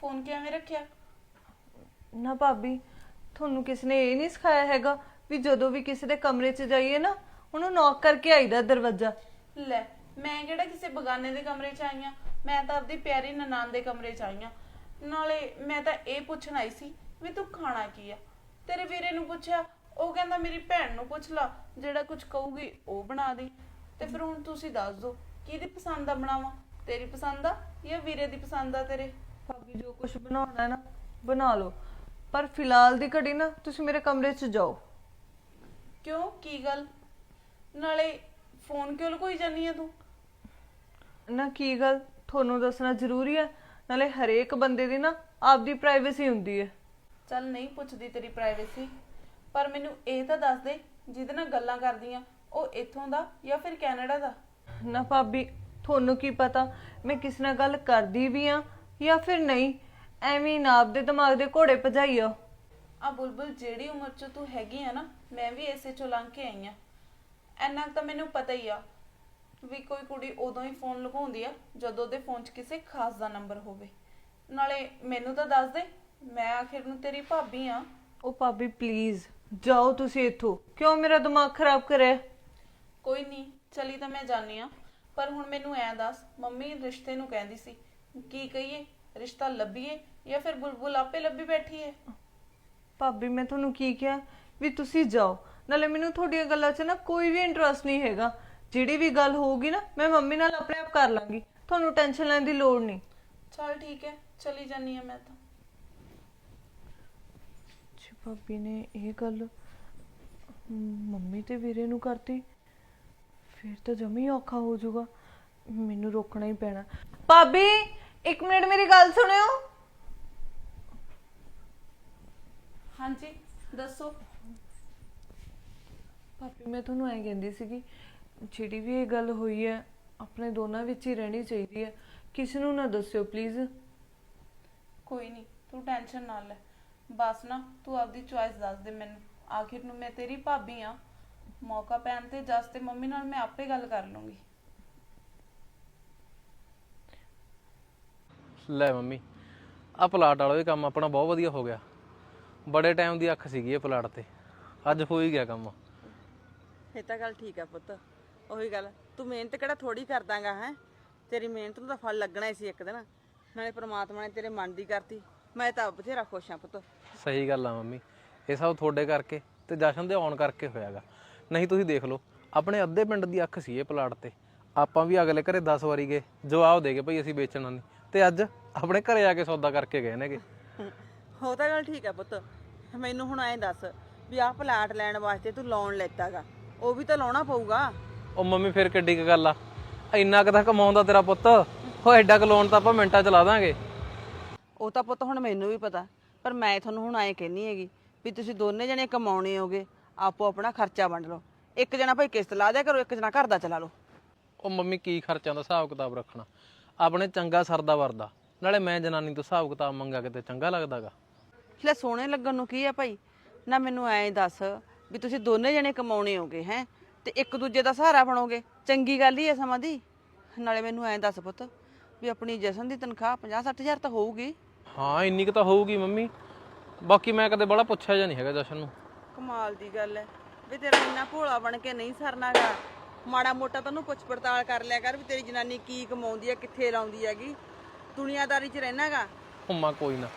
Phone ਕਿਵੇਂ ਰੱਖਿਆ? ਨਾ ਭਾਬੀ ਤੁਹਾਨੂੰ ਕਿਸ ਨੇ ਇਹ ਨਹੀਂ ਸਿਖਾਇਆ ਹੈਗਾ ਵੀ ਜਦੋਂ ਵੀ ਕਿਸੇ ਦੇ ਕਮਰੇ 'ਚ ਜਾਈਏ ਨਾ ਉਹਨੂੰ ਨੌਕ ਕਰਕੇ ਆਈਦਾ ਦਰਵਾਜ਼ਾ। ਲੈ ਮੈਂ ਕਿਹੜਾ ਕਿਸੇ ਬਗਾਨੇ ਦੇ ਕਮਰੇ 'ਚ ਆਈ ਆਂ? ਮੈਂ ਤਾਂ ਆਪਦੀ ਪਿਆਰੀ ਨਨਾਣ ਦੇ ਕਮਰੇ 'ਚ ਆਈ ਆਂ। ਨਾਲੇ ਮੈਂ ਤਾਂ ਇਹ ਪੁੱਛਣ ਆਈ ਸੀ ਵੀ ਤੂੰ ਖਾਣਾ ਕੀ ਆ? ਤੇਰੇ ਵੀਰੇ ਨੂੰ ਪੁੱਛਿਆ ਉਹ ਕਹਿੰਦਾ ਮੇਰੀ ਭੈਣ ਨੂੰ ਪੁੱਛ ਲਾ ਜਿਹੜਾ ਕੁਝ ਕਹੂਗੀ ਉਹ ਬਣਾ ਦੇ। ਤੇ ਫਿਰ ਹੁਣ ਤੁਸੀਂ ਦੱਸ ਦਿਓ ਕਿਹਦੀ ਪਸੰਦ ਦਾ ਬਣਾਵਾਂ? ਤੇਰੀ ਪਸੰਦ ਆ ਜਾਂ ਵੀਰੇ ਦੀ ਪਸੰਦ ਆ ਤੇਰੇ? ਭਾਬੀ ਜੋ ਕੁਝ ਬਣਾਉਣਾ ਹੈ ਨਾ ਬਣਾ ਲਓ। ਪਰ ਫਿਲਹਾਲ ਦੀ ਘੜੀ ਨਾ ਤੁਸੀਂ ਮੇਰੇ ਕਮਰੇ 'ਚ ਜਾਓ। ਕਿਉਂ? ਕੀ ਗੱਲ? ਨਾਲੇ ਫੋਨ ਕਿਉਂ ਲੁਕੋਈ ਜਾਨੀ ਆ ਤੂੰ? ਨਾ ਕੀ ਗੱਲ? ਤੁਹਾਨੂੰ ਦੱਸਣਾ ਜ਼ਰੂਰੀ ਹੈ ਨਾਲੇ ਹਰੇਕ ਬੰਦੇ ਦੀ ਨਾ ਆਪਦੀ ਪ੍ਰਾਈਵੇਸੀ ਹੁੰਦੀ ਹੈ ਚੱਲ ਨਹੀਂ ਪੁੱਛਦੀ ਤੇਰੀ ਪ੍ਰਾਈਵੇਸੀ ਪਰ ਮੈਨੂੰ ਇਹ ਤਾਂ ਦੱਸ ਦੇ ਜਿਹਦੇ ਨਾਲ ਗੱਲਾਂ ਕਰਦੀਆਂ ਉਹ ਇੱਥੋਂ ਦਾ ਜਾਂ ਫਿਰ ਕੈਨੇਡਾ ਦਾ? ਨਾ ਭਾਬੀ ਤੁਹਾਨੂੰ ਕੀ ਪਤਾ? ਮੈਂ ਕਿਸ ਨਾਲ ਗੱਲ ਕਰਦੀ ਵੀ ਆ ਜਾਂ ਫਿਰ ਨਹੀਂ? ਐਵੇਂ ਨਾ ਆਪਦੇ ਦਿਮਾਗ ਦੇ ਘੋੜੇ ਭਜਾਈਓ ਆ। ਬੁਲਬੁਲ ਜਿਹੜੀ ਉਮਰ 'ਚ ਤੂੰ ਹੈਗੀ ਆ ਨਾ ਮੈਂ ਵੀ ਇਸੇ ਚੋਂ ਲੰਘ ਕੇ ਆਈ ਆ। ਐਨਾ ਕੁ ਤਾਂ ਮੈਨੂੰ ਪਤਾ ਹੀ ਆ ਵੀ ਕੋਈ ਕੁੜੀ ਉਦੋਂ ਹੀ ਫੋਨ ਲਗਾਉਂਦੀ ਆ ਜਦੋਂ ਉਹਦੇ ਫੋਨ 'ਚ ਕਿਸੇ ਖਾਸ ਦਾ ਨੰਬਰ ਹੋਵੇ। ਨਾਲੇ ਮੈਨੂੰ ਤਾਂ ਦੱਸ ਦੇ ਮੈਂ ਆਖਿਰ ਨੂੰ ਤੇਰੀ ਭਾਬੀ ਆ। ਉਹ ਭਾਬੀ ਪਲੀਜ਼ ਜਾਓ ਤੁਸੀਂ ਇੱਥੋਂ। ਕਿਉਂ ਮੇਰਾ ਦਿਮਾਗ ਖਰਾਬ ਕਰਿਆ? ਕੋਈ ਨਹੀਂ ਚਲੀ ਤਾਂ ਮੈਂ ਜਾਣੀ ਆ ਪਰ ਹੁਣ ਮੈਨੂੰ ਐ ਦੱਸ ਮੰਮੀ ਰਿਸ਼ਤੇ ਨੂੰ ਕਹਿੰਦੀ ਸੀ ਕੀ ਕਹੀਏ? ਰਿਸ਼ਤਾ ਲੱਭੀਏ ਜਾਂ ਫਿਰ ਬੁਲਬੁਲ ਆਪੇ ਲੱਭੀ ਬੈਠੀ ਏ ਭਾਬੀ ਮੈਂ ਤੁਹਾਨੂੰ ਕੀ ਕਿਹਾ? ਵੀ ਤੁਸੀਂ ਜਾਓ। ਨਾਲੇ ਮੈਨੂੰ ਤੁਹਾਡੀਆਂ ਗੱਲਾਂ 'ਚ ਨਾ ਕੋਈ ਵੀ ਇੰਟਰਸਟ ਨਹੀਂ ਹੈਗਾ। ਜਿਹੜੀ ਵੀ ਗੱਲ ਹੋਊਗੀ ਨਾ ਮੈਂ ਮੰਮੀ ਨਾਲ ਆਪਣੇ ਆਪ ਕਰ ਲਾਂਗੀ। ਤੁਹਾਨੂੰ ਟੈਨਸ਼ਨ ਲੈਣ ਦੀ ਲੋੜ ਨਹੀਂ। ਚਲ ਠੀਕ ਹੈ ਚਲੀ ਜਾਨੀ ਆ ਮੈਂ ਤਾਂ। ਜੀ ਭਾਬੀ ਨੇ ਇਹ ਗੱਲ ਮੰਮੀ ਤੇ ਵੀਰੇ ਨੂੰ ਕਰਤੀ। ਫਿਰ ਤਾਂ ਜਮੀ ਔਖਾ ਹੋ ਜਾਊਗਾ। ਮੈਨੂੰ ਰੋਕਣਾ ਹੀ ਪੈਣਾ। ਭਾਬੀ ਇੱਕ ਮਿੰਟ ਮੇਰੀ ਗੱਲ ਸੁਣਿਓ। ਹਾਂਜੀ ਦੱਸੋ। ਭਾਬੀ ਮੈਂ ਤੁਹਾਨੂੰ ਐਂ ਕਹਿੰਦੀ ਸੀਗੀ ਜਿਹੜੀ ਵੀ ਇਹ ਗੱਲ ਹੋਈ ਹੈ ਆਪਣੇ ਦੋਨਾਂ ਵਿੱਚ ਹੀ ਰਹਿਣੀ ਚਾਹੀਦੀ ਹੈ। ਕਿਸੇ ਨੂੰ ਨਾ ਦੱਸਿਓ ਪਲੀਜ਼ ਕੋਈ ਨਹੀਂ ਤੂੰ ਟੈਨਸ਼ਨ ਨਾ ਲੈ। ਬਸ ਨਾ ਤੂੰ ਆਪਦੀ ਚੁਆਇਸ ਦੱਸ ਦੇ ਮੈਨੂੰ। ਆਖਿਰ ਨੂੰ ਮੈਂ ਤੇਰੀ ਭਾਬੀ ਆ ਮੌਕਾ ਪੈਣ ਤੇ ਜਸ ਤੇ ਮੰਮੀ ਨਾਲ ਮੈਂ ਆਪੇ ਗੱਲ ਕਰ ਲੂੰਗੀ। ਲੈ ਮੰਮੀ ਆ ਪਲਾਟ ਵਾਲਾ ਵੀ ਕੰਮ ਆਪਣਾ ਬਹੁਤ ਵਧੀਆ ਹੋ ਗਿਆ। ਬੜੇ ਟਾਈਮ ਦੀ ਅੱਖ ਸੀਗੀ ਇਹ ਪਲਾਟ ਤੇ। ਅੱਜ ਹੋ ਹੀ ਗਿਆ ਕੰਮ। ਇਹ ਤਾਂ ਗੱਲ ਠੀਕ ਆ ਪੁੱਤ। ਉਹੀ ਗੱਲ ਤੂੰ ਮਿਹਨਤ ਕਿਹੜਾ ਥੋੜੀ ਕਰਦਾਗਾ ਹੈ? ਤੇਰੀ ਮਿਹਨਤ ਨੂੰ ਤਾਂ ਫਲ ਲੱਗਣਾ ਹੀ ਸੀ ਇੱਕ ਦਿਨ। ਨਾਲੇ ਪ੍ਰਮਾਤਮਾ ਨੇ ਤੇਰੇ ਮਨ ਦੀ ਕਰਤੀ। ਮੈਂ ਤਾਂ ਬਥੇਰਾ ਖੁਸ਼ ਆ ਪੁੱਤ। ਸਹੀ ਗੱਲ ਆ ਮੰਮੀ। ਇਹ ਸਭ ਤੁਹਾਡੇ ਕਰਕੇ ਤੇ ਜਸ਼ਨ ਦੇ ਆਉਣ ਕਰਕੇ ਹੋਇਆਗਾ। ਨਹੀਂ ਤੁਸੀਂ ਦੇਖ ਲਓ ਆਪਣੇ ਅੱਧੇ ਪਿੰਡ ਦੀ ਅੱਖ ਸੀ ਇਹ ਪਲਾਟ ਤੇ। ਆਪਾਂ ਵੀ ਅਗਲੇ ਘਰੇ 10 ਵਾਰੀ ਗਏ। ਜਵਾਬ ਦੇ ਗਏ ਭਈ ਅਸੀਂ ਵੇਚਣਾ ਨਹੀਂ ਤੇ ਅੱਜ ਆਪਣੇ ਘਰੇ ਆ ਕੇ ਸੌਦਾ ਕਰਕੇ ਗਏ ਨੇਗੇ। ਹੋ ਤਾਂ ਗੱਲ ਠੀਕ ਆ ਪੁੱਤ। ਮੈਨੂੰ ਹੁਣ ਐਂ ਦੱਸ ਵੀ ਆਹ ਪਲਾਟ ਲੈਣ ਵਾਸਤੇ ਤੂੰ ਲੋਨ ਲੈਤਾਗਾ। ਉਹ ਵੀ ਤਾਂ ਲਾਉਣਾ ਪਊਗਾ। ਉਹ ਮੰਮੀ ਫਿਰ ਕਿੱਡੀ ਕੁ ਗੱਲ ਆ। ਇੰਨਾ ਕੁ ਤਾਂ ਕਮਾਉਂਦਾ ਤੇਰਾ ਪੁੱਤ। ਉਹ ਐਡਾ ਕੁ ਲੋਨ ਤਾਂ ਆਪਾਂ ਮਿੰਟਾਂ ਚ ਲਾ ਦਾਂਗੇ। ਉਹ ਤਾਂ ਪੁੱਤ ਹੁਣ ਮੈਨੂੰ ਵੀ ਪਤਾ ਪਰ ਮੈਂ ਤੁਹਾਨੂੰ ਹੁਣ ਐਂ ਕਹਿਨੀ ਹੈਗੀ ਵੀ ਤੁਸੀਂ ਦੋਨੇ ਜਣੇ ਕਮਾਉਣੇ ਹੋਗੇ ਆਪੋ ਆਪਣਾ ਖਰਚਾ ਵੰਡ ਲਓ। ਇੱਕ ਜਣਾ ਭਾਈ ਕਿਸ਼ਤ ਲਾ ਦਿਆ ਕਰੋ ਇੱਕ ਜਣਾ ਘਰ ਦਾ ਚਲਾ ਲਓ। ਉਹ ਮੰਮੀ ਕੀ ਖਰਚਿਆਂ ਦਾ ਹਿਸਾਬ ਕਿਤਾਬ ਰੱਖਣਾ। ਆਪਣੇ ਚੰਗਾ ਸਰਦਾ ਵਰਦਾ। ਨਾਲੇ ਮੈਂ ਜਨਾਨੀ ਤੋਂ ਹਿਸਾਬ ਕਿਤਾਬ ਮੰਗਾ ਕਿਤੇ ਚੰਗਾ ਲੱਗਦਾਗਾ। ਲੈ ਸੋਹਣੇ ਲੱਗਣ ਨੂੰ ਕੀ ਆ ਭਾਈ? ਨਾ ਮੈਨੂੰ ਐਂ ਦੱਸ ਵੀ ਤੁਸੀਂ ਦੋਨੇ ਜਣੇ ਕਮਾਉਣੇ ਹੋਗੇ ਹੈ? ਤੇ ਇੱਕ ਦੂਜੇ ਦਾ ਸਹਾਰਾ ਬਣੋਗੇ। ਚੰਗੀ ਗੱਲ ਹੀ ਐ ਸਮਾਂ ਦੀ। ਨਾਲੇ ਮੈਨੂੰ ਐਂ ਦੱਸ ਪੁੱਤ ਵੀ ਆਪਣੀ ਜਸ਼ਨ ਦੀ ਤਨਖਾਹ 50 ਹਜ਼ਾਰ ਤਾਂ ਹੋਊਗੀ। ਹਾਂ ਇੰਨੀ ਕੁ ਤਾਂ ਹੋਊਗੀ ਮੰਮੀ। ਬਾਕੀ ਮੈਂ ਕਦੇ ਬੜਾ ਪੁੱਛਿਆ ਜਾਂ ਨਹੀਂ ਹੈਗਾ ਜਸ਼ਨ ਨੂੰ। ਕਮਾਲ ਦੀ ਗੱਲ ਐ। ਵੀ ਤੇਰਾ ਇੰਨਾ ਭੋਲਾ ਬਣ ਕੇ ਨਹੀਂ ਸਰਨਾਗਾ। ਮਾੜਾ ਮੋਟਾ ਤੈਨੂੰ ਪੁੱਛ ਪੜਤਾਲ ਕਰ ਲਿਆ ਕਰ ਵੀ ਤੇਰੀ ਜਨਾਨੀ ਕੀ ਕਮਾਉਂਦੀ ਐ ਕਿੱਥੇ ਲਾਉਂਦੀ ਹੈਗੀ। ਦੁਨੀਆਦਾਰੀ 'ਚ ਰਹਿਣਾਗਾ ਹੁਮਾ ਕੋਈ ਨਾ।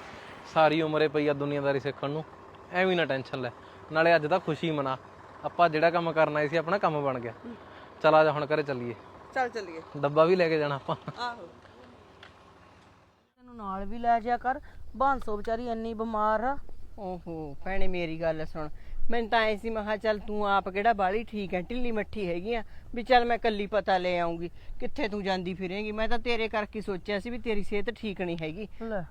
ਸਾਰੀ ਉਮਰੇ ਪਈ ਆ ਦੁਨੀਆਦਾਰੀ ਸਿੱਖਣ ਨੂੰ। ਐਵੇਂ ਨਾ ਟੈਨਸ਼ਨ ਲੈ। ਨਾਲੇ ਅੱਜ ਤਾਂ ਖੁਸ਼ੀ ਮਨਾ। ਆਪਾਂ ਜਿਹੜਾ ਕੰਮ ਕਰਨਾ ਸੀ ਆਪਣਾ ਕੰਮ ਬਣ ਗਿਆ। ਚਲ ਆ ਜਾ ਹੁਣ ਘਰੇ ਚੱਲੀਏ। ਚੱਲ ਚੱਲੀਏ। ਡੱਬਾ ਵੀ ਲੈ ਕੇ ਜਾਣਾ ਆਪਾਂ। ਆਹੋ। ਤੈਨੂੰ ਨਾਲ ਵੀ ਲੈ ਜਾ ਕਰ। ਬਾਂਸੋ ਵਿਚਾਰੀ ਇੰਨੀ ਬਿਮਾਰ ਆ। ਓਹੋ ਭੈਣੇ ਮੇਰੀ ਗੱਲ ਸੁਣ। ਮੈਨੂੰ ਤਾਂ ਐ ਸੀ ਮੈਂ ਕਿਹਾ ਚੱਲ ਤੂੰ ਆਪ ਕਿਹੜਾ ਬਾਲੀ ਠੀਕ ਐ ਢਿੱਲੀ ਮੱਠੀ ਹੈਗੀ ਆ ਵੀ ਚੱਲ ਮੈਂ ਕੱਲੀ ਪਤਾ ਲੈ ਆਉਂਗੀ ਕਿੱਥੇ ਤੂੰ ਜਾਂਦੀ ਫਿਰੇਂਗੀ? ਮੈਂ ਤਾਂ ਤੇਰੇ ਕਰਕੇ ਸੋਚਿਆ ਸੀ ਵੀ ਤੇਰੀ ਸਿਹਤ ਠੀਕ ਨਹੀਂ ਹੈਗੀ। ਲੈ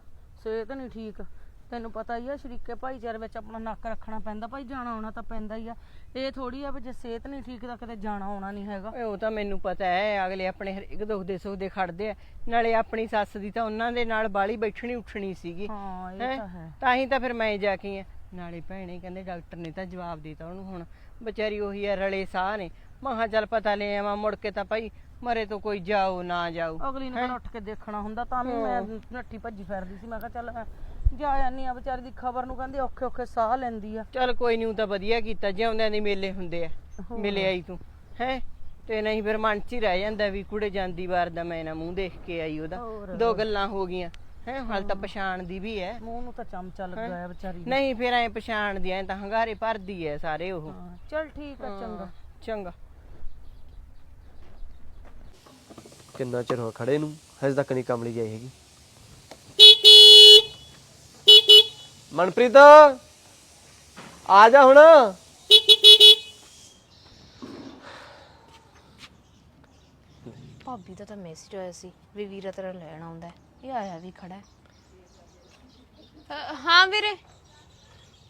ਸਿਹਤ ਨਹੀਂ ਠੀਕ ਤੈਨੂੰ ਪਤਾ ਹੀ ਆ ਸ਼ਰੀਕੇ ਭਾਈਚਾਰੇ ਵਿੱਚ ਆਪਣਾ ਨੱਕ ਰੱਖਣਾ ਪੈਂਦਾ ਭਾਈ ਜਾਣਾ ਆਉਣਾ ਤਾਂ ਪੈਂਦਾ ਹੀ ਆ। ਇਹ ਥੋੜੀ ਆ ਵੀ ਜੇ ਸਿਹਤ ਨਹੀਂ ਠੀਕ ਤਾਂ ਕਿਤੇ ਜਾਣਾ ਆਉਣਾ ਨਹੀਂ ਹੈਗਾ। ਉਹ ਤਾਂ ਮੈਨੂੰ ਪਤਾ ਹੈ ਅਗਲੇ ਆਪਣੇ ਹਰੇਕ ਦੁੱਖ ਦੇ ਸੁੱਖ ਦੇ ਖੜਦੇ ਆ ਨਾਲੇ ਆਪਣੀ ਸੱਸ ਦੀ ਤਾਂ ਉਹਨਾਂ ਦੇ ਨਾਲ ਬਾਲੀ ਬੈਠਣੀ ਉੱਠਣੀ ਸੀਗੀ। ਹਾਂ ਇਹ ਤਾਂ ਹੈ। ਤਾਂ ਹੀ ਤਾਂ ਫਿਰ ਮੈਂ ਜਾ ਕੇ ਆ। ਨਾਲੇ ਭੈਣੇ ਕਹਿੰਦੇ ਡਾਕਟਰ ਨੇ ਤਾਂ ਜਵਾਬ ਦਿੱਤਾ ਉਹਨੂੰ ਹੁਣ। ਵਿਚਾਰੀ ਉਹੀ ਆ ਰਲੇ ਸਾਹ ਨੇ। ਮਹਾ ਚੱਲ ਪਤਾ ਲੈ ਆਵਾਂ ਮੁੜ ਕੇ ਤਾਂ ਭਾਈ ਮਰੇ ਤੋਂ ਕੋਈ ਜਾਓ ਨਾ ਜਾਓ ਅਗਲੀ ਨੂੰ ਉੱਠ ਕੇ ਦੇਖਣਾ ਹੁੰਦਾ ਤਾਂ ਵੀ ਮੈਂ ਨੱਠੀ ਭੱਜੀ ਫਿਰਦੀ ਸੀ। ਮੈਂ ਕਿਹਾ ਚੱਲ ਜਾ ਜਾਨੀ ਆ। ਵਿਚਾਰੀ ਦੀ ਖਬਰ ਨੂੰ ਕਹਿੰਦੇ ਔਖੇ ਔਖੇ ਸਾਹ ਲੈਂਦੀ ਆ। ਚੱਲ ਕੋਈ ਨਹੀਂ ਤਾਂ ਵਧੀਆ ਕੀਤਾ ਜਿਉਂਦਿਆਂ ਦੇ ਮੇਲੇ ਹੁੰਦੇ ਆ। ਮਿਲੇ ਆਈ ਤੂੰ ਹੈ? ਤੇ ਨਹੀਂ ਫਿਰ ਮਨ ਚ ਹੀ ਰਹਿ ਜਾਂਦਾ ਵੀ ਕੁੜੇ ਜਾਂਦੀ ਵਾਰ ਦਾ ਮੈਂ ਨਾ ਮੂੰਹ ਦੇਖ ਕੇ ਆਈ ਉਹਦਾ। ਦੋ ਗੱਲਾਂ ਹੋ ਗਈਆਂ। ਹੈ ਹਾਲ ਤਾਂ ਪਛਾਣਦੀ ਵੀ ਐ ਮੂੰਹ ਨੂੰ ਤਾਂ ਚਮਚਾ ਲੱਗਾ ਆ ਵਿਚਾਰੀ ਨੂੰ। ਨਹੀਂ ਫਿਰ ਐ ਪਛਾਣਦੀ ਐ ਤਾਂ ਹੰਗਾਰੇ ਭਰਦੀ ਐ ਸਾਰੇ ਉਹ। ਹਾਂ, ਚੱਲ ਠੀਕ ਆ ਚੰਗਾ। ਚੰਗਾ। ਕਿੰਨਾ ਚਿਰ ਹੋ ਖੜੇ ਨੂੰ? ਹਜੇ ਤੱਕ ਨਹੀਂ ਕਮਲੀ ਆਈ ਹੈਗੀ। ਮਨਪ੍ਰੀਤ! ਆ ਜਾ ਹੁਣ। ਭਾਬੀ ਦਾ ਤਾਂ ਮੈਸੇਜ ਆਇਆ ਸੀ ਵੀ ਵੀਰਾ ਤੇਰਾ ਲੈਣ ਆਉਂਦਾ ਹੈ। ਇਹ ਆਇਆ ਵੀ ਖੜਾ ਹੈ। ਅ, ਹਾਂ ਵੀਰੇ।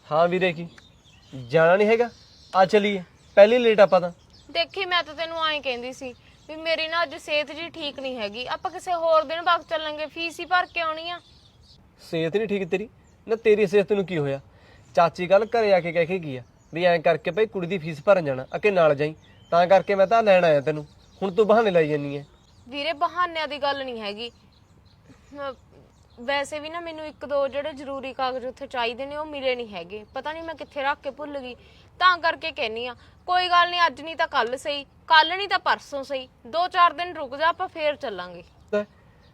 ਹਾਂ ਵੀਰੇ ਕੀ? ਜਾਣਾ ਨਹੀਂ ਹੈਗਾ? ਆ ਚਲੀਏ। ਪਹਿਲੀ ਲੇਟ ਆਪਾਂ ਤਾਂ। ਦੇਖੀ ਮੈਂ ਤਾਂ ਤੈਨੂੰ ਐਂ ਕਹਿੰਦੀ ਸੀ ਵੀ ਮੇਰੀ ਨਾ ਅੱਜ ਸਿਹਤ ਜੀ ਠੀਕ ਨਹੀਂ ਹੈਗੀ। ਆਪਾਂ ਕਿਸੇ ਹੋਰ ਦਿਨ ਵਕਤ ਚੱਲਾਂਗੇ ਫੀਸ ਹੀ ਭਰ ਕੇ ਆਉਣੀ ਆ। ਸਿਹਤ ਨਹੀਂ ਠੀਕ ਤੇਰੀ? ਨਾ ਤੇਰੀ ਸਿਹਤ ਨੂੰ ਕੀ ਹੋਇਆ? ਚਾਚੀ ਕੱਲ ਘਰੇ ਆ ਕੇ ਕਹਿ ਕੇ ਗਈ ਆ ਵੀ ਐਂ ਕਰਕੇ ਭਈ ਕੁੜੀ ਦੀ ਫੀਸ ਭਰਨ ਜਾਣਾ ਅਕੇ ਨਾਲ ਜਾਈ। ਤਾਂ ਕਰਕੇ ਮੈਂ ਤਾਂ ਲੈਣ ਆਇਆ ਤੈਨੂੰ। ਹੁਣ ਤੂੰ ਬਹਾਨੇ ਲਾਈ ਜਾਨੀ ਐ। ਵੀਰੇ ਬਹਾਨਿਆਂ ਦੀ ਗੱਲ ਨਹੀਂ ਹੈਗੀ। ਵੈਸੇ ਵੀ ਨਾ ਮੈਨੂੰ ਇੱਕ ਦੋ ਜਿਹੜੇ ਜ਼ਰੂਰੀ ਕਾਗਜ਼ ਉੱਥੇ ਚਾਹੀਦੇ ਨੇ ਉਹ ਮਿਲੇ ਨਹੀਂ ਹੈਗੇ। ਪਤਾ ਨਹੀਂ ਮੈਂ ਕਿੱਥੇ ਰੱਖ ਕੇ ਭੁੱਲ ਗਈ। ਤਾਂ ਕਰਕੇ ਕਹਿਨੀ ਆ ਕੋਈ ਗੱਲ ਨਹੀਂ ਅੱਜ ਨਹੀਂ ਤਾਂ ਕੱਲ ਸਹੀ ਕੱਲ ਨਹੀਂ ਤਾਂ ਪਰਸੋਂ ਸਹੀ। ਦੋ ਚਾਰ ਦਿਨ ਰੁਕ ਜਾ ਆਪਾਂ ਫੇਰ ਚੱਲਾਂਗੇ। ਲੈ,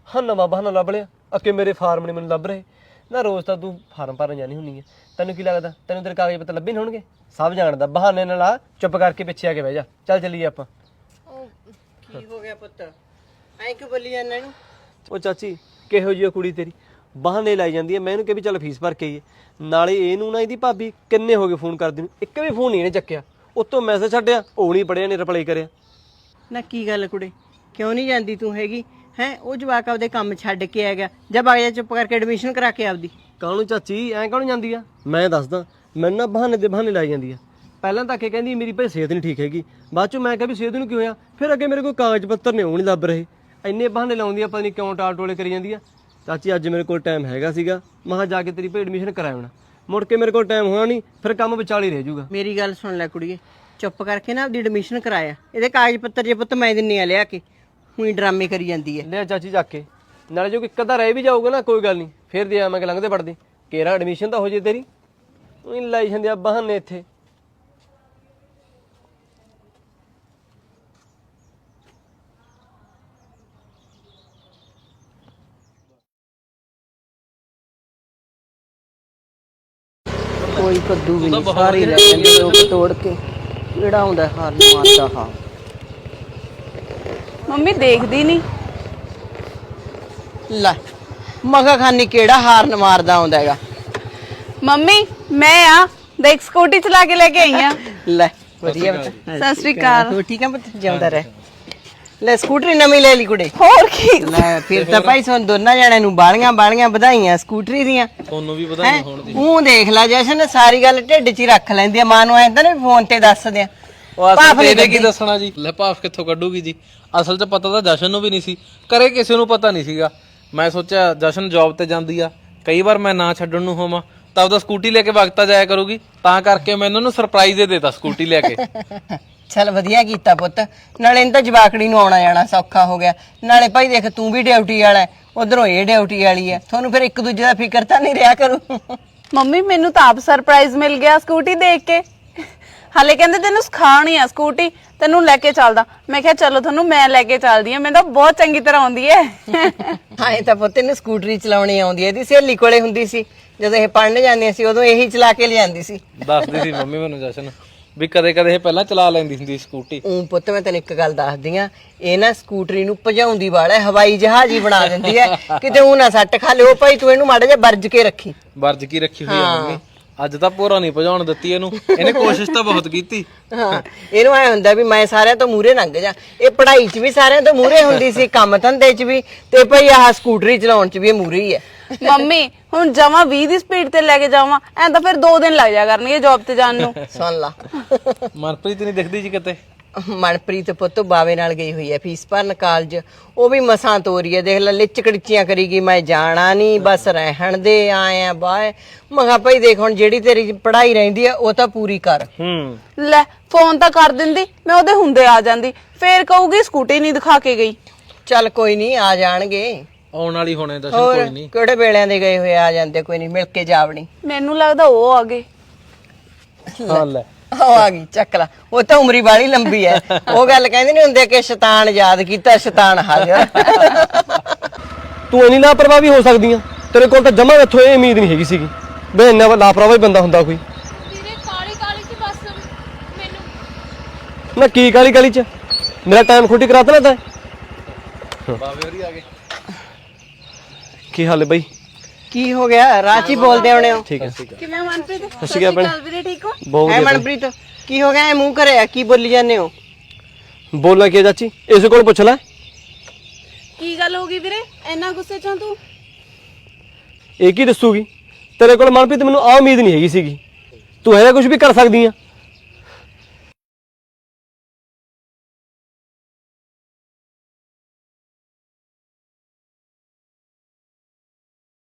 ਹਾਂ ਨਵਾਂ ਬਹਾਨਾ ਲੱਭ ਲਿਆ। ਅੱਕੇ ਮੇਰੇ ਫਾਰਮ ਨਹੀਂ ਮੈਨੂੰ ਲੱਭ ਰਹੇ। ਨਾ ਰੋਜ਼ ਤਾਂ ਤੂੰ ਫਾਰਮ ਭਰਨ ਜਾਣੀ ਹੁੰਨੀ ਹੈ ਤੈਨੂੰ ਕੀ ਲੱਗਦਾ? ਤੈਨੂੰ ਤੇਰੇ ਕਾਗਜ਼ ਪੱਤਰ ਲੱਭੇ ਨੀ ਹੋਣਗੇ? ਸਭ ਜਾਣਦਾ। ਬਹਾਨੇ ਨਾਲ ਆ ਚੁੱਪ ਕਰਕੇ ਪਿੱਛੇ ਆ ਕੇ ਬਹਿ ਜਾ। ਚੱਲ ਚੱਲੀਏ ਆਪਾਂ। ਕੀ ਹੋ ਗਿਆ ਪੁੱਤ? ਐਂ ਕਿ ਬੋਲੀ ਜਾਂਦਾ ਇਹਨੂੰ? ਉਹ ਚਾਚੀ ਕਿਹੋ ਜਿਹੀ ਆ ਕੁੜੀ ਤੇਰੀ? ਬਹਾਨੇ ਲਾਈ ਜਾਂਦੀ ਹੈ ਮੈਂ ਇਹਨੂੰ ਕਿਹਾ ਵੀ ਚੱਲ ਫੀਸ ਭਰ ਕੇ ਆਈਏ। ਨਾਲੇ ਇਹਨੂੰ ਨਾ ਇਹਦੀ ਭਾਬੀ ਕਿੰਨੇ ਹੋ ਗਏ ਫੋਨ ਕਰਦੀ ਨੂੰ ਇੱਕ ਵੀ ਫੋਨ ਨਹੀਂ ਇਹਨੇ ਚੱਕਿਆ। ਉੱਤੋਂ ਮੈਸੇਜ ਛੱਡਿਆ ਉਹ ਨਹੀਂ ਪੜਿਆ ਨੇ ਰਿਪਲਾਈ ਕਰਿਆ। ਨਾ ਕੀ ਗੱਲ ਕੁੜੇ ਕਿਉਂ ਨਹੀਂ ਜਾਂਦੀ ਤੂੰ ਹੈਗੀ? ਹੈ ਉਹ ਜਵਾਕ ਆਪਦੇ ਕੰਮ ਛੱਡ ਕੇ ਆ ਗਿਆ ਜਦ ਆ ਜਾ ਚੁੱਪ ਕਰਕੇ ਐਡਮਿਸ਼ਨ ਕਰਾ ਕੇ ਆਪਦੀ। ਕਾਹਨੂੰ ਚਾਚੀ ਐਂ ਕਾਹਨੂੰ ਜਾਂਦੀ ਆ? ਮੈਂ ਦੱਸਦਾ ਮੈਨੂੰ ਨਾ ਬਹਾਨੇ ਦੇ ਬਹਾਨੇ ਲਾਈ ਜਾਂਦੀ ਆ। ਪਹਿਲਾਂ ਤਾਂ ਕਿ ਕਹਿੰਦੀ ਮੇਰੀ ਭਾਈ ਸਿਹਤ ਨਹੀਂ ਠੀਕ ਹੈਗੀ। ਬਾਅਦ ਚੋਂ ਮੈਂ ਕਿਹਾ ਵੀ ਸਿਹਤ ਨੂੰ ਕੀ ਹੋਇਆ? ਫਿਰ ਅੱਗੇ ਮੇਰੇ ਕੋਲ ਕਾਗਜ਼ ਪੱਤਰ ਨੇ ਉਹ ਨਹੀਂ ਲੱਭ ਰਹੇ। ਇੰਨੇ ਬਹਾਨੇ ਲਾਉਂਦੀ ਆ ਪਤਾ ਨਹੀਂ ਕਿਉਂ ਟਾਲ ਟੋਲੇ ਕਰੀ ਜਾਂਦੀ ਆ। ਚਾਚੀ ਅੱਜ ਮੇਰੇ ਕੋਲ ਟਾਈਮ ਹੈਗਾ ਸੀਗਾ। ਮੈਂ ਕਿਹਾ ਜਾ ਕੇ ਤੇਰੀ ਭਾਈ ਐਡਮਿਸ਼ਨ ਕਰਾਉਣਾ ਮੁੜ ਕੇ ਮੇਰੇ ਕੋਲ ਟਾਈਮ ਹੋਣਾ ਨਹੀਂ ਫਿਰ ਕੰਮ ਵਿਚਾਲੇ ਰਹਿ ਜਾਊਗਾ। ਮੇਰੀ ਗੱਲ ਸੁਣ ਲੈ ਕੁੜੀਏ ਚੁੱਪ ਕਰਕੇ ਨਾ ਆਪਦੀ ਐਡਮਿਸ਼ਨ ਕਰਾਇਆ। ਇਹਦੇ ਕਾਗਜ਼ ਪੱਤਰ ਜੇ ਪੁੱਤ ਮੈਂ ਦਿੰਨੀ ਆ ਲਿਆ ਕੇ ਹੁਈ ਡਰਾਮੇ ਕਰੀ ਜਾਂਦੀ ਹੈ। ਲੈ ਚਾਚੀ ਜਾ ਕੇ। ਨਾਲੇ ਜੋ ਇੱਕ ਅੱਧਾ ਰਹਿ ਵੀ ਜਾਊਗਾ ਨਾ ਕੋਈ ਗੱਲ ਨਹੀਂ ਫਿਰ ਦੇ ਆਵਾਂਗੇ ਲੰਘਦੇ ਪੜਦੇ ਕੇਰਾ ਐਡਮਿਸ਼ਨ ਤਾਂ ਹੋ ਜੇ ਤੇਰੀ। ਉਹ ਲਾਈ ਜਾਂਦੇ ਆ ਬਹਾਨੇ ਇੱਥੇ ਕੋਈ ਕੱਦੂ ਵੀ ਨਹੀਂ ਸਾਰੇ ਲੈ ਜਾਂਦੇ ਲੋਕ ਤੋੜ ਕੇ ਕਿਹੜਾ ਹੁੰਦਾ ਹਾਰ ਨੂੰ ਮਾਰਦਾ ਹਾਂ। ਮੰਮੀ ਦੇਖਦੀ ਨਹੀਂ। ਲੈ ਮਗਾ ਖਾਨੀ ਕਿਹੜਾ ਹਾਰਨ ਮਾਰਦਾ ਆਉਂਦਾ ਹੈਗਾ? ਮੰਮੀ ਮੈਂ ਆ ਦੇਖ ਸਕੂਟੀ ਚਲਾ ਕੇ ਲੈ ਕੇ ਆਈ ਆ। ਲੈ ਵਧੀਆ ਬਤਾ ਸਤਿ ਸ਼੍ਰੀ ਅਕਾਲ। ਠੀਕ ਹੈ ਪੁੱਤ? ਜਿਉਂਦਾ ਰਹਿ। ਲੈ ਸਕੂਟਰੀ ਨਵੀਂ ਲੈ ਲਈ ਕੁੜੇ। ਹੋਰ ਕੀ? ਲੈ ਫਿਰ ਤਾਂ ਭਾਈ ਸਾਨੂੰ ਦੋਨਾਂ ਜਣਿਆਂ ਨੂੰ ਬਾਲੀਆਂ ਬਾਲੀਆਂ ਵਧਾਈਆਂ ਸਕੂਟਰੀ ਦੀਆਂ। ਤੁਹਾਨੂੰ ਵੀ ਹੈਂ? ਊਂ ਦੇਖ ਲੈ ਜਸ਼ਨ ਸਾਰੀ ਗੱਲ ਢਿੱਡ 'ਚ ਹੀ ਰੱਖ ਲੈਂਦੀ ਆ। ਮਾਂ ਨੂੰ ਐਂ ਤਾਂ ਨਾ ਫੋਨ ਤੇ ਦੱਸ ਦਿਆਂ। ਉਹ ਅਸਲ ਨੀ ਤੇ ਇਹਨੇ ਕੀ। ਦੱਸਣਾ ਜੀ? ਲੈ ਭਾਫ ਕਿੱਥੋਂ ਕੱਢੂਗੀ ਜੀ? ਅਸਲ 'ਚ ਪਤਾ ਤਾਂ ਜਸ਼ਨ ਨੂੰ ਵੀ ਨਹੀਂ ਸੀ। ਕਰੇ ਕਿਸੇ ਨੂੰ ਪਤਾ ਨਹੀਂ ਸੀਗਾ। ਮੈਂ ਸੋਚਿਆ ਜਸ਼ਨ ਜੌਬ ਤੇ ਜਾਂਦੀ ਆ। ਕਈ ਵਾਰ ਮੈਂ ਨਾ ਛੱਡਣ ਨੂੰ ਹੋਵਾਂ ਤਾਂ ਉਹਦਾ ਸਕੂਟੀ ਲੈ ਕੇ ਵਕਤਾ ਜਾਇਆ ਕਰੂਗੀ। ਤਾਂ ਕਰਕੇ ਮੈਂ ਇਹਨਾਂ ਨੂੰ ਸਰਪ੍ਰਾਈਜ਼ ਦੇ ਦੇਤਾ ਸਕੂਟੀ ਲੈ ਕੇ। ਚੱਲ ਵਧੀਆ ਕੀਤਾ ਪੁੱਤ। ਨਾਲੇ ਇਹਨੂੰ ਤਾਂ ਜਵਾਕੜੀ ਨੂੰ ਆਉਣਾ ਜਾਣਾ ਸੌਖਾ ਹੋ ਗਿਆ। ਨਾਲੇ ਭਾਈ ਦੇਖ ਤੂੰ ਵੀ ਡਿਊਟੀ ਵਾਲਾ ਉਧਰੋਂ ਇਹ ਡਿਊਟੀ ਵਾਲੀ ਹੈ। ਤੁਹਾਨੂੰ ਫਿਰ ਇੱਕ ਦੂਜੇ ਦਾ ਫਿਕਰ ਤਾਂ ਨਹੀਂ ਰਿਹਾ ਕਰੂ। ਮੰਮੀ ਮੈਨੂੰ ਤਾਂ ਆਪ ਸਰਪ੍ਰਾਈਜ਼ ਮਿਲ ਗਿਆ ਸਕੂਟੀ ਦੇਖ ਕੇ। ਹਾਲੇ ਕਹਿੰਦੇ ਤੈਨੂੰ ਸਿਖਾਉਣੀ ਆ ਸਕੂਟੀ ਤੈਨੂੰ ਲੈ ਕੇ ਚੱਲਦਾ। ਮੈਂ ਕਿਹਾ ਚਲੋ ਤੁਹਾਨੂੰ ਮੈਂ ਲੈ ਕੇ ਚੱਲਦੀ ਆ ਮੈਨੂੰ ਤਾਂ ਬਹੁਤ ਚੰਗੀ ਤਰ੍ਹਾਂ ਆਉਂਦੀ ਹੈ। ਹਾਂ ਇਹ ਤਾਂ ਪੁੱਤ ਇਹਨੂੰ ਸਕੂਟਰੀ ਚਲਾਉਣੀ ਆਉਂਦੀ ਹੈ। ਇਹਦੀ ਸਹੇਲੀ ਕੋਲੇ ਹੁੰਦੀ ਸੀ। ਜਦੋਂ ਇਹ ਪੜਨ ਜਾਂਦੀਆਂ ਸੀ ਉਦੋਂ ਇਹੀ ਚਲਾ ਕੇ ਲਿਆਂਦੀ ਸੀ। ਦੱਸਦੀ ਸੀ ਮੰਮੀ ਮੈਨੂੰ ਜਸ਼ਨ। ਵੀ ਕਦੇ ਕਦੇ ਇਹ ਪਹਿਲਾਂ ਚਲਾ ਲੈਂਦੀ ਹੁੰਦੀ ਸੀ ਸਕੂਟੀ। ਉਂ ਪੁੱਤ ਮੈਂ ਤੈਨੂੰ ਇੱਕ ਗੱਲ ਦੱਸਦੀ ਆ ਇਹ ਨਾ ਸਕੂਟਰੀ ਨੂੰ ਭਜਾਉਂਦੀ ਵਾਲਾ ਹਵਾਈ ਜਹਾਜ਼ ਹੀ ਬਣਾ ਦਿੰਦੀ ਹੈ। ਕਿਤੇ ਉਹ ਨਾ ਸੱਟ ਖਾ ਲਿਓ ਭਾਈ ਤੂੰ ਇਹਨੂੰ ਮਾੜਾ ਜਿਹਾ ਵਰਜ ਕੇ ਰੱਖੀ। ਵਰਜ ਕੀ ਰੱਖੀ ਹੋਈ ਆ ਮੰਮੀ। ਅੱਜ ਤਾਂ ਪੂਰਾ ਨਹੀਂ ਭਜਾਉਣ ਦਿੱਤੀ ਇਹਨੂੰ। ਇਹਨੇ ਕੋਸ਼ਿਸ਼ ਤਾਂ ਬਹੁਤ ਕੀਤੀ। ਹਾਂ ਇਹਨੂੰ ਐ ਹੁੰਦਾ ਵੀ ਮੈਂ ਸਾਰਿਆਂ ਤੋਂ ਮੂਰੇ ਲੰਘ ਜਾ। ਇਹ ਪੜ੍ਹਾਈ 'ਚ ਵੀ ਸਾਰਿਆਂ ਤੋਂ ਮੂਰੇ ਹੁੰਦੀ ਸੀ ਕੰਮ ਧੰਦੇ 'ਚ ਵੀ। ਤੇ ਭਈ ਆਹ ਸਕੂਟਰੀ ਚਲਾਉਣ 'ਚ ਵੀ ਇਹ ਮੂਰੇ ਹੀ ਹੈ। ਮੰਮੀ ਹੁਣ ਜਮਾ 20 ਦੀ ਸਪੀਡ ਤੇ ਲੈ ਕੇ ਜਾਵਾਂ ਐਂ ਤਾਂ ਫਿਰ 2 ਦਿਨ ਲੱਗ ਜਾ ਕਰਨਗੇ ਜੌਬ ਤੇ ਜਾਣ ਨੂੰ। ਸੁਣ ਲਾ। ਮਨਪ੍ਰੀਤ ਨਹੀਂ ਦਿਖਦੀ ਜੀ ਕਿਤੇ। ਮਨਪ੍ਰੀਤ ਪੁੱਤ ਬਾਵੇ ਨਾਲ ਗਈ ਹੋਈ ਹੈ ਫੀਸ ਭਰਨ ਕਾਲਜ। ਉਹ ਵੀ ਮਸਾਂ ਤੋਰੀ ਹੈ ਦੇਖ ਲੈ ਲਿਚ ਕੜਚੀਆਂ ਕਰੀਗੀ ਮੈਂ ਜਾਣਾ ਨਹੀਂ ਬਸ ਰਹਿਣ ਦੇ ਆਏ ਆ ਬਾਏ। ਮਗਾ ਭਈ ਦੇਖ ਹੁਣ ਜਿਹੜੀ ਤੇਰੀ ਪੜ੍ਹਾਈ ਰਹਿੰਦੀ ਹੈ ਉਹ ਤਾਂ ਪੂਰੀ ਕਰ। ਹੂੰ। ਲੈ ਫੋਨ ਤਾਂ ਕਰ ਦਿੰਦੀ ਮੈਂ ਉਹਦੇ ਹੁੰਦੇ ਆ ਜਾਂਦੀ। ਫੇਰ ਕਹੂਗੀ ਸਕੂਟੀ ਨਹੀਂ ਦਿਖਾ ਕੇ ਗਈ। ਚੱਲ ਕੋਈ ਨਹੀਂ ਆ ਜਾਣਗੇ। ਆਉਣ ਵਾਲੀ ਹੋਣੇ ਹੋਰ ਕੋਈ ਨਹੀਂ। ਕਿਹੜੇ ਵੇਲਿਆਂ ਦੇ ਗਏ ਹੋਏ ਆ ਜਾਂਦੇ ਕੋਈ ਨਹੀਂ ਮਿਲ ਕੇ ਜਾਵਣੀ ਮੈਨੂੰ ਲੱਗਦਾ ਉਹ ਆ ਗਏ। ਹਾਂ ਲੈ। ਉਹ ਆ ਗਈ ਚੱਕ ਲਾ। ਉਹ ਤਾਂ ਉਮਰੀ ਵਾਲੀ ਲੰਬੀ ਐ। ਉਹ ਗੱਲ ਕਹਿੰਦੇ ਨਹੀਂ ਹੁੰਦੇ ਕਿ ਸ਼ੈਤਾਨ ਯਾਦ ਕੀਤਾ ਸ਼ੈਤਾਨ ਹਾਜ਼ਰ ਤੂੰ ਇੰਨੀ ਲਾਪਰਵਾਹ ਵੀ ਹੋ ਸਕਦੀ ਆ। ਤੇਰੇ ਕੋਲ ਤਾਂ ਜਮਾ ਇੱਥੋਂ ਇਹ ਉਮੀਦ ਨਹੀਂ ਹੈਗੀ ਸੀਗੀ। ਬਈ ਇੰਨਾ ਲਾਪਰਵਾਹ ਹੀ ਬੰਦਾ ਹੁੰਦਾ ਕੋਈ। ਵੀਰੇ ਕਾਲੀ ਕਾਲੀ ਚ ਬਸ ਮੈਨੂੰ। ਨਾ ਕੀ ਕਾਲੀ ਕਾਲੀ ਚ? ਮੇਰਾ ਟਾਈਮ ਖੋਟੀ ਕਰਾਤਾ ਨਾ ਤੈਂ। ਬਾਵੇ ਹੋਰੀ ਆ ਗਏ। ਕੀ ਹਾਲ ਹੈ ਬਈ? ਕੀ ਹੋ ਗਿਆ? ਰਾਚੀ ਬੋਲਦੇ ਹੋਣੇ ਹੋ। ਠੀਕ ਹੈ। ਕਿਵੇਂ ਮਨਪ੍ਰੀਤ? ਸਤਿ ਸ਼੍ਰੀ ਅਕਾਲ ਭੈਣ। ਵੀਰੇ ਠੀਕ ਹੋ ਬਹੁਤ ਐ ਵਧੀਆ ਮਨਪ੍ਰੀਤ ਕੀ ਹੋ ਗਿਆ? ਐ ਮੂੰਹ ਕਰਿਆ ਕੀ ਬੋਲੀ ਜਾਂਦੇ ਹੋ। ਬੋਲਣਾ ਕੀ ਹੈ ਚਾਚੀ? ਇਸ ਕੋਲ ਪੁੱਛ ਲੈ। ਕੀ ਗੱਲ ਹੋ ਗਈ ਵੀਰੇ? ਇੰਨਾ ਗੁੱਸੇ ਚੋਂ ਤੂੰ? ਇਹ ਕੀ ਦੱਸੂਗੀ? ਤੇਰੇ ਕੋਲ ਮਨਪ੍ਰੀਤ ਮੈਨੂੰ ਆ ਉਮੀਦ ਨਹੀਂ ਹੈਗੀ ਸੀਗੀ। ਤੂੰ ਇਹਦਾ ਕੁਝ ਵੀ ਕਰ ਸਕਦੀ ਆ।